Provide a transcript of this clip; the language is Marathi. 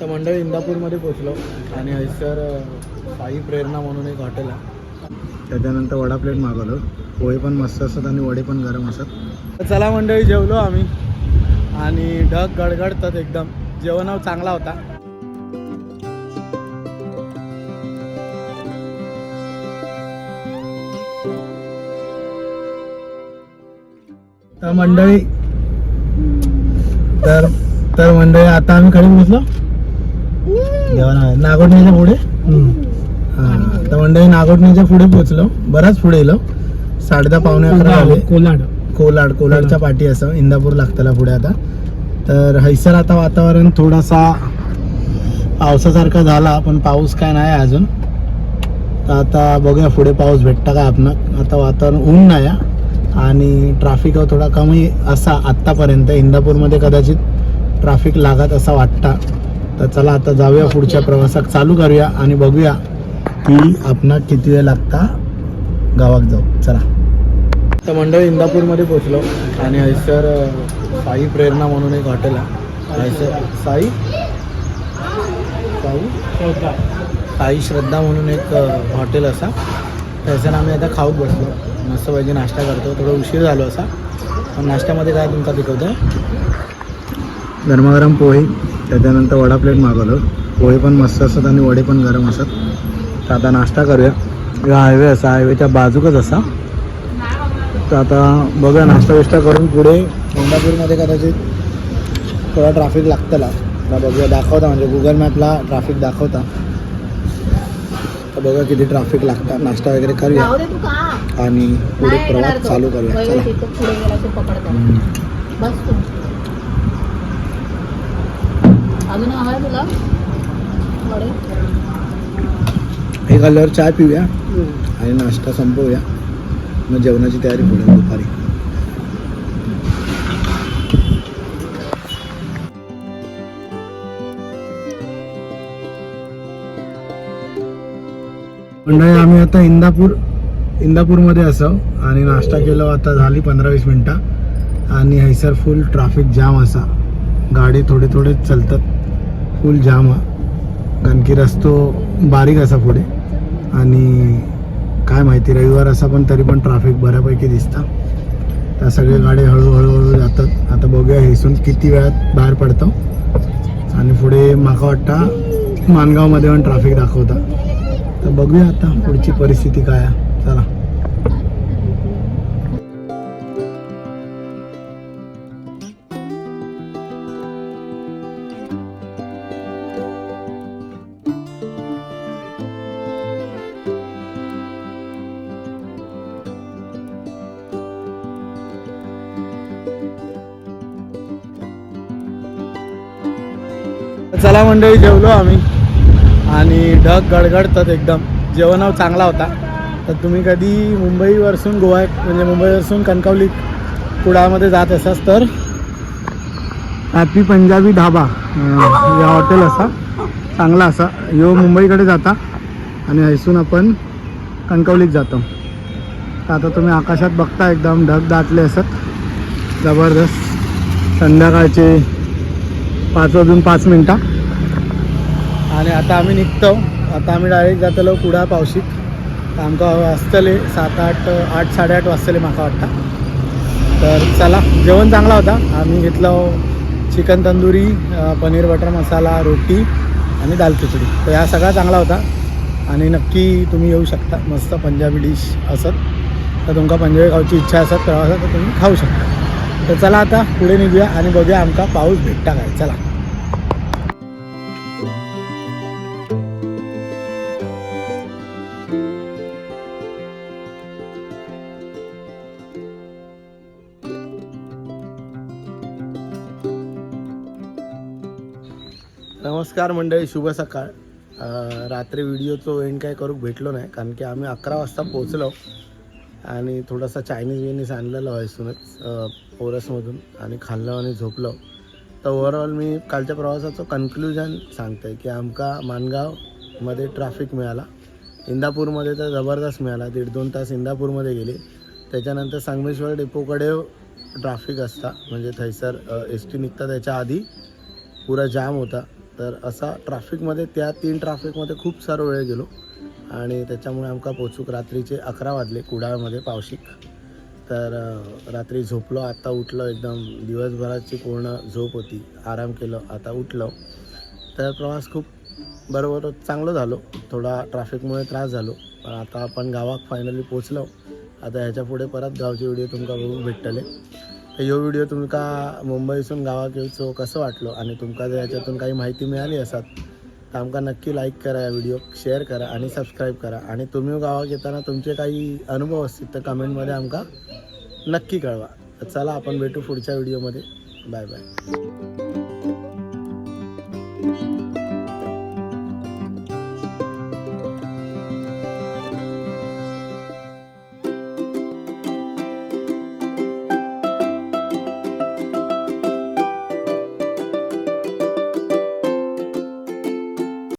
तर मंडळी इंदापूरमध्ये पोचलो आणि हयसर साई प्रेरणा म्हणून एक हॉटेल आहे. त्याच्यानंतर वडा प्लेट मागवलो. पोहे पण मस्त असतात आणि वडे पण गरम असतात. तर चला मंडळी जेवलो आम्ही. आणि ढग गडगडतात एकदम. जेवणाव चांगला होता. तर मंडळी तर तर मंडळी आता आम्ही कडे पोचलो जेवण नागोडण्याच्या पुढे. हा तर मंडळी नागोडण्याच्या पुढे पोचलो बराच पुढे येलो साडे दहा पावणे अकरा झाले. कोलाड. कोलाड कोलाडच्या पाठी असं इंदापूर लागतला पुढे आता. तर हैसर आता वातावरण थोडासा पावसासारखा झाला पण पाऊस काय नाही अजून. तर आता बघूया पुढे पाऊस भेटता का आपण आता वातावरण ऊन नाही. आणि ट्रॅफिक थोडा कमी असा आत्तापर्यंत. इंदापूरमध्ये कदाचित ट्रॅफिक लागत असा वाटता. तर चला आता जाऊया पुढच्या प्रवासात. चालू करूया आणि बघूया की आपणा किती वेळ लागता गावात जाऊ. चला. तर मंडळी इंदापूरमध्ये पोचलो आणि हैसर साई प्रेरणा म्हणून एक हॉटेल आहे. हैसर साई? साई? साई श्रद्धा म्हणून एक हॉटेल असा. त्याच्यानं आम्ही आता खाऊक बसलो. मस्त पाहिजे नाश्ता करतो. थोडं उशीर झालो असा. पण नाश्त्यामध्ये काय तुमका दिखवतं गरमागरम पोहे त्याच्यानंतर वडा प्लेट मागवलो. पोहे पण मस्त असतात आणि वडे पण गरम असतात. तर आता नाश्ता करूया. हा हायवे असा हायवेच्या बाजूकच असा. तर आता बघा नाश्ता बिष्टा करून पुढे कोल्हापूरमध्ये कदाचित थोडा ट्रॅफिक लागतला. बघूया दाखवता. म्हणजे गुगल मॅपला ट्रॅफिक दाखवता. तर बघा किती ट्रॅफिक लागतं नाश्ता वगैरे करूया. आणि पुढे प्रवास. चालू करूया. चला. हे खाल्ल्यावर चाय पिऊया आणि नाश्ता संपवूया. मग जेवणाची तयारी पुढे दुपारी. मंडळी आम्ही आता इंदापूर इंदापूरमध्ये असं आणि नाश्ता केलो आता झाली पंधरा वीस मिनटं. आणि हैसर फुल ट्रॅफिक जाम असा. गाडी थोडे थोडे चलतात. फुल जाम हा कारण की रस्तो बारीक असा पुढे. आणि काय माहिती रविवार असा पण तरी पण ट्रॅफिक बऱ्यापैकी दिसता. त्या सगळे गाडी हळूहळूहळू जातात. आता बघूया हेसून किती वेळात बाहेर पडतो. आणि पुढे माका वाटतं मानगावमध्ये पण ट्रॅफिक दाखवतं. तर बघूया आता पुढची परिस्थिती काय आहे. चला. चला मंडळी जेवलो आम्ही. आणि ढग गडगडतात एकदम. जेवणाव चांगला होता. तर तुम्ही कधी मुंबईवरसून गोवा म्हणजे मुंबईवरसून कणकवली कुडामध्ये जात असाल तर? हॅपी पंजाबी ढाबा या हॉटेल असा. चांगला असा. यो मुंबईकडे जाता आणि हैसून आपण कणकवलीत जातो. तर आता तुम्ही आकाशात बघता एकदम ढग दाटले असत. जबरदस्त. संध्याकाळचे पाच वाजून पाच मिनटं. आणि आता आम्ही निघतो. आता आम्ही डायरेक्ट जातलो कुडा पावशीत आमकां वाजतले सात आठ आठ साडेआठ वाजतले म्हाका वाटता. तर चला जेवण चांगला होता. आम्ही घेतलं चिकन तंदुरी पनीर बटर मसाला रोटी आणि दाल खिचडी. तर ह्या सगळा चांगला होता. आणि नक्की तुम्ही येऊ शकता. मस्त पंजाबी डिश असत. तर तुमका पंजाबी खाऊची इच्छा असत तर तुम्ही खाऊ शकता. तर चला आता पुढे निघूया आणि बघूया आमका पाऊस भेटता काय. चला. नमस्कार मंडळी शुभ सकाळ. रात्री व्हिडिओचं एंड काय करू भेटलो नाही कारण की आम्ही अकरा वाजता पोचलो आणि थोडासा चायनीज विनीज आणलेलं व्हायसूनच पोरसमधून आणि खाल्लं आणि झोपलो. तर ओव्हरऑल मी कालच्या प्रवासाचं कन्क्लुजन सांगते की आमका मानगावमध्ये ट्रॅफिक मिळाला. इंदापूरमध्ये तर जबरदस्त मिळाला दीड दोन तास इंदापूरमध्ये गेले. त्याच्यानंतर संगमेश्वर डेपोकडे ट्राफिक असता म्हणजे थैसर एस टी निघता त्याच्या आधी. पुरा जाम होता. तर असा ट्रॅफिकमध्ये त्या तीन ट्रॅफिकमध्ये खूप सारो वेळ गेलो. आणि त्याच्यामुळे आमका पोचूक रात्रीचे अकरा वाजले कुडाळमध्ये पावशिक. तर रात्री झोपलो आत्ता उठलो एकदम दिवसभराची पूर्ण झोप होती. आराम केलं आता उठलो. तर प्रवास खूप बरोबर चांगलं झालो. थोडा ट्रॅफिकमुळे त्रास झालो. पण आता आपण गावात फायनली पोचलो. आता ह्याच्या पुढे परत गावचे व्हिडिओ तुमका बघून भेटतले. तर ह्यो व्हिडिओ तुमका मुंबईसून गावाक येवचो कसं वाटलो? आणि तुमका जर याच्यातून काही माहिती मिळाली असत तर आमका नक्की लाईक करा या व्हिडिओ शेअर करा आणि सबस्क्राईब करा. आणि तुम्ही गावात येताना तुमचे काही अनुभव असतील तर कमेंटमध्ये आमका नक्की कळवा. तर चला आपण भेटू पुढच्या व्हिडिओमध्ये बाय बाय